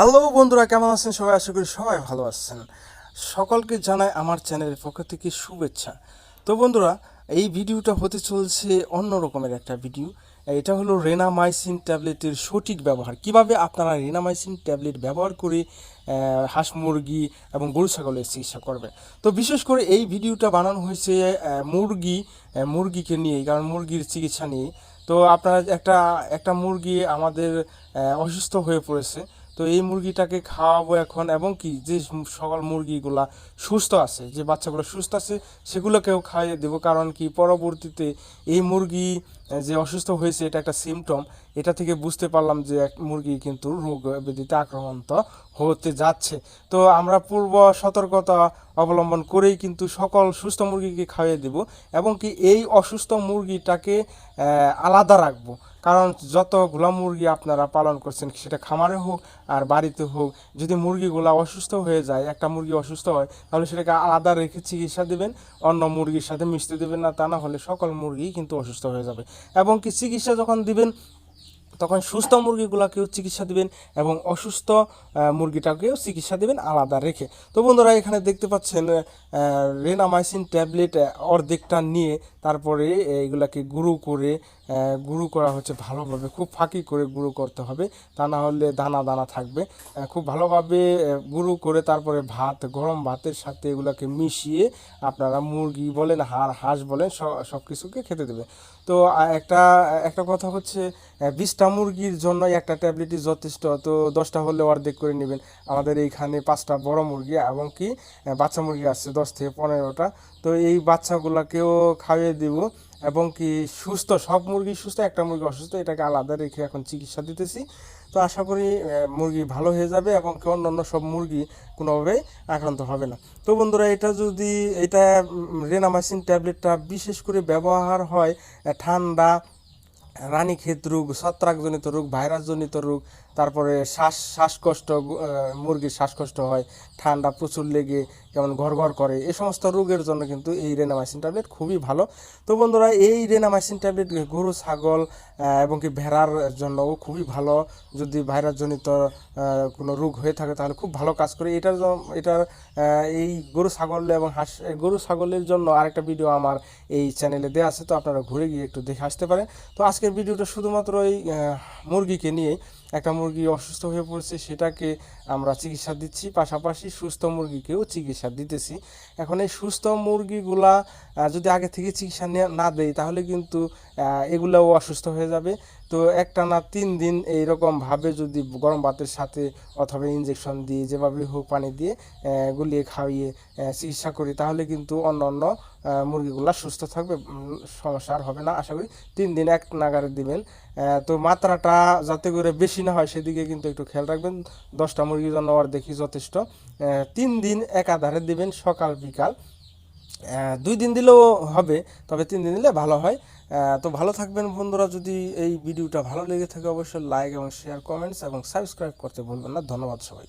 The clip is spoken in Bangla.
হ্যালো বন্ধুরা, কেমন আছেন? সবাই আশা করি সবাই ভালো আছেন। সকলকে জানাই আমার চ্যানেলের পক্ষ থেকে শুভেচ্ছা। তো বন্ধুরা, এই ভিডিওটা হতে চলছে অন্য রকমের একটা ভিডিও। এটা হলো রেনামাইসিন ট্যাবলেটের সঠিক ব্যবহার। কীভাবে আপনারা রেনামাইসিন ট্যাবলেট ব্যবহার করে হাঁস মুরগি এবং গরু ছাগলের চিকিৎসা করবে তো বিশেষ করে এই ভিডিওটা বানানো হয়েছে মুরগি মুরগিকে নিয়ে, কারণ মুরগির চিকিৎসা নিয়ে। তো আপনারা একটা একটা মুরগি আমাদের অসুস্থ হয়ে পড়েছে। তো এই মুরগিটাকে খাওয়াবো এখন এবং কি, যে সকল মুরগিগুলা সুস্থ আছে, যে বাচ্চাগুলো সুস্থ আছে, সেগুলোকেও খাইয়ে দেবো। কারণ কি, পরবর্তীতে এই মুরগি যে অসুস্থ হয়েছে, এটা একটা সিমটম এটা থেকে বুঝতে পারলাম যে এক মুরগি কিন্তু রোগ ব্যাধিতে আক্রান্ত হতে যাচ্ছে। তো আমরা পূর্ব সতর্কতা অবলম্বন করেই কিন্তু সকল সুস্থ মুরগিকে খাইয়ে দেব এবং কি এই অসুস্থ মুরগিটাকে আলাদা রাখব। কারণ যতগুলা মুরগি আপনারা পালন করছেন, সেটা খামারে হোক আর বাড়িতে হোক, যদি মুরগিগুলা অসুস্থ হয়ে যায়, একটা মুরগি অসুস্থ হয়, তাহলে সেটাকে আলাদা রেখে চিকিৎসা দেবেন, অন্য মুরগির সাথে মিশতে দেবেন না, তা না হলে সকল মুরগি কিন্তু অসুস্থ হয়ে যাবে। এবং কি চিকিৎসা যখন দিবেন, তখন সুস্থ মুরগিগুলোকেও চিকিৎসা দিবেন এবং অসুস্থ মুরগিটাকেও চিকিৎসা দিবেন আলাদা রেখে। তো বন্ধুরা, এখানে দেখতে পাচ্ছেন রেনামাইসিন ট্যাবলেট অর্ধেকটা নিয়ে তারপরে এইগুলাকে গুঁড়ো করে গুঁড়ো করা হচ্ছে ভালোভাবে। খুব ফাঁকি করে গুঁড়ো করতে হবে, তা না হলে দানা দানা থাকবে। খুব ভালোভাবে গুঁড়ো করে তারপরে ভাত, গরম ভাতের সাথে এগুলাকে মিশিয়ে আপনারা মুরগি বলেন, হাড়, হাঁস বলেন সব কিছুকে খেতে দেবে। তো একটা একটা কথা হচ্ছে বিশটা মুরগির জন্য একটা ট্যাবলেটই যথেষ্ট, তো দশটা হলে অর্ধেক করে নেবেন। আমাদের এইখানে পাঁচটা বড় মুরগি এবং কি বাচ্চা মুরগি আসছে দশ থেকে পনেরোটা। তো এই বাচ্চাগুলোকেও খাইয়ে দিব। এবং কি সুস্থ, সব মুরগি সুস্থ, একটা মুরগি অসুস্থ, এটাকে আলাদা রেখে এখন চিকিৎসা দিতেছি। তো আশা করি মুরগি ভালো হয়ে যাবে এবং কি অন্য সব মুরগি কোনোভাবে আক্রান্ত হবে না। তো বন্ধুরা, এটা যদি, এটা রেনামাইসিন ট্যাবলেটটা বিশেষ করে ব্যবহার হয় ঠান্ডা রানীক্ষেত রোগ, ছত্রাকজনিত রোগ, ভাইরাসজনিত রোগ, তারপরে শ্বাস, শ্বাসকষ্ট মুরগির শ্বাসকষ্ট হয়, ঠান্ডা প্রচুর লেগে যেমন ঘর ঘর করে, এই সমস্ত রোগের জন্য কিন্তু এই রেনামাইসিন ট্যাবলেট খুবই ভালো। তো বন্ধুরা, এই রেনামাইসিন ট্যাবলেট গরু, ছাগল এবং কি ভেড়ার জন্যও খুবই ভালো। যদি ভাইরাসজনিত কোনো রোগ হয়ে থাকে তাহলে খুব ভালো কাজ করে। এটার এটার এই গরু, ছাগল এবং হাঁস গরু, ছাগলের জন্য আরেকটা ভিডিও আমার এই চ্যানেলে দেওয়া আছে, তো আপনারা ঘুরে গিয়ে একটু দেখে আসতে পারেন। তো আজকের ভিডিওটা শুধুমাত্র ওই মুরগিকে নিয়ে একটা মুরগি অসুস্থ হয়ে পড়ছে, সেটাকে আমরা চিকিৎসা দিচ্ছি। পাশাপাশি সুস্থ মুরগিকেও চিকিৎসা দিতেছি। এখন এই সুস্থ মুরগিগুলা যদি আগে থেকে চিকিৎসা নে- দেয়, তাহলে কিন্তু এগুলাও অসুস্থ হয়ে যাবে। তো একটা না তিন দিন এইরকমভাবে যদি গরম ভাতের সাথে অথবা ইঞ্জেকশন দিয়ে, যেভাবে হোক পানি দিয়ে গুলিয়ে খাইয়ে চিকিৎসা করি, তাহলে কিন্তু অন্য অন্য মুরগিগুলা সুস্থ থাকবে সমস্যা আর হবে না। আশা করি তিন দিন এক নাগারে দিবেন। তো মাত্রাটা যাতে করে বেশি না হয়, সেদিকে কিন্তু একটু খেয়াল রাখবেন। দশটা মুরগির জন্য দেখি যথেষ্ট। তিন দিন একাধারে দিবেন সকাল, বিকাল। দুই দিন দিলেও হবে, তবে তিন দিন দিলে ভালো হয়। তো ভালো থাকবেন বন্ধুরা, যদি এই ভিডিওটা ভালো লেগে থাকে অবশ্যই লাইক এবং শেয়ার, কমেন্টস এবং সাবস্ক্রাইব করতে ভুলবেন না। ধন্যবাদ সবাই